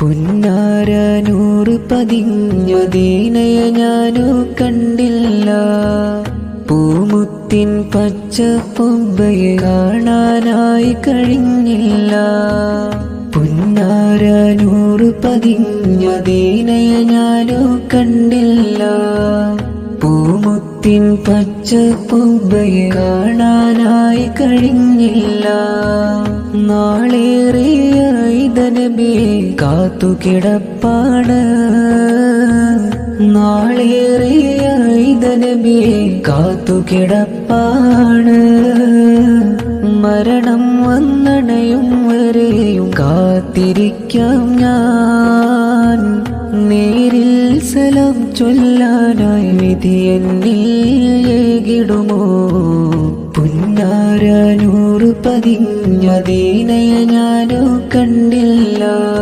പുന്നാര നൂറ് പതിഞ്ഞു ദീനയ ഞാനു കണ്ടില്ല. പൂമുത്തിൻ പച്ച പൊമ്പയെ കാണാനായി കഴിഞ്ഞില്ല. പുന്നാരനൂറ് പതിഞ്ഞു ദീനയ ഞാനു കണ്ടില്ല. പൂമുത്തിൻ പച്ച പൊമ്പയെ കാണാനായി കഴിഞ്ഞില്ല. ഇതനബി കാത്തു കിടപ്പാണ് നാളേറിയ ഇതനബി കാത്തു കിടപ്പാണ് മരണം വന്നണയും വരെയും കാത്തിരിക്കാം ഞാൻ. നേരിൽ സലം ചൊല്ലാനായി വിധി എന്നിൽ ഏകിടുമോ? പുന്നാര ഞാനു കണ്ടില്ല.